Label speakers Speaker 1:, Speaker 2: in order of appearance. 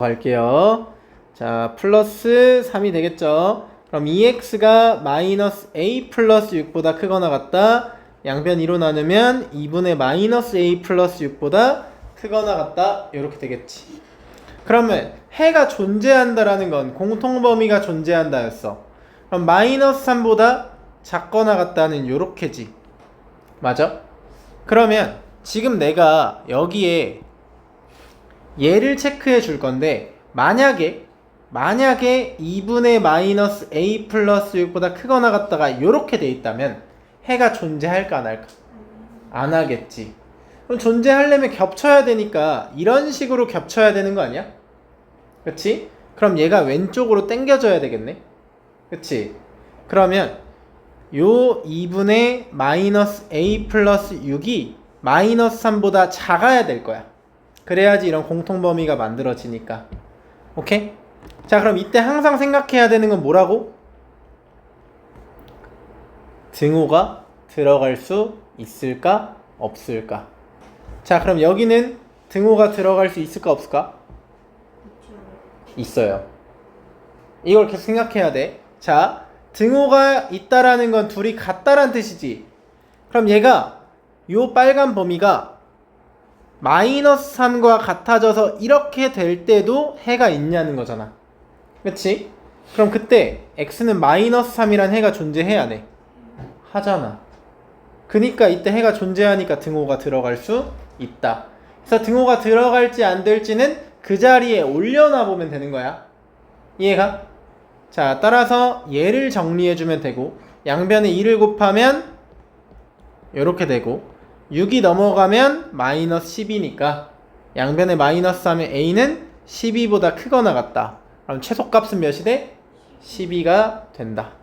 Speaker 1: 갈게요. 자, 플러스 3이 되겠죠. 그럼 2x가 마이너스 a 플러스 6보다 크거나 같다. 양변 2로 나누면 2분의 마이너스 a 플러스 6보다 크거나 같다. 이렇게 되겠지. 그러면 해가 존재한다라는 건 공통 범위가 존재한다였어. 그럼 마이너스 3보다 작거나 같다는 요렇게지. 맞아? 그러면 지금 내가 여기에 얘를 체크해 줄 건데 만약에 만약에 2분의 마이너스 a 플러스 6보다 크거나 같다가 요렇게 돼 있다면 해가 존재할까 안 할까? 안 하겠지. 그럼 존재하려면 겹쳐야 되니까 이런 식으로 겹쳐야 되는 거 아니야? 그치? 그럼 얘가 왼쪽으로 당겨져야 되겠네? 그치? 그러면 요 2분의 마이너스 a 플러스 6이 마이너스 3보다 작아야 될 거야. 그래야지 이런 공통 범위가 만들어지니까. 오케이? 자, 그럼 이때 항상 생각해야 되는 건 뭐라고? 등호가 들어갈 수 있을까? 없을까? 자, 그럼 여기는 등호가 들어갈 수 있을까? 없을까? 있어요. 이걸 계속 생각해야 돼. 자, 등호가 있다라는 건 둘이 같다란 뜻이지. 그럼 얘가 요 빨간 범위가 마이너스 3과 같아져서 이렇게 될 때도 해가 있냐는 거잖아. 그치? 그럼 그때 x는 마이너스 3이란 해가 존재해야 안 해? 하잖아. 그니까 이때 해가 존재하니까 등호가 들어갈 수 있다. 그래서 등호가 들어갈지 안 될지는 그 자리에 올려놔 보면 되는 거야. 이해가? 자, 따라서 얘를 정리해 주면 되고 양변에 2를 곱하면 이렇게 되고 6이 넘어가면 마이너스 10이니까 양변에 마이너스 하면 a는 12보다 크거나 같다. 그럼 최소값은 몇이 돼? 12가 된다.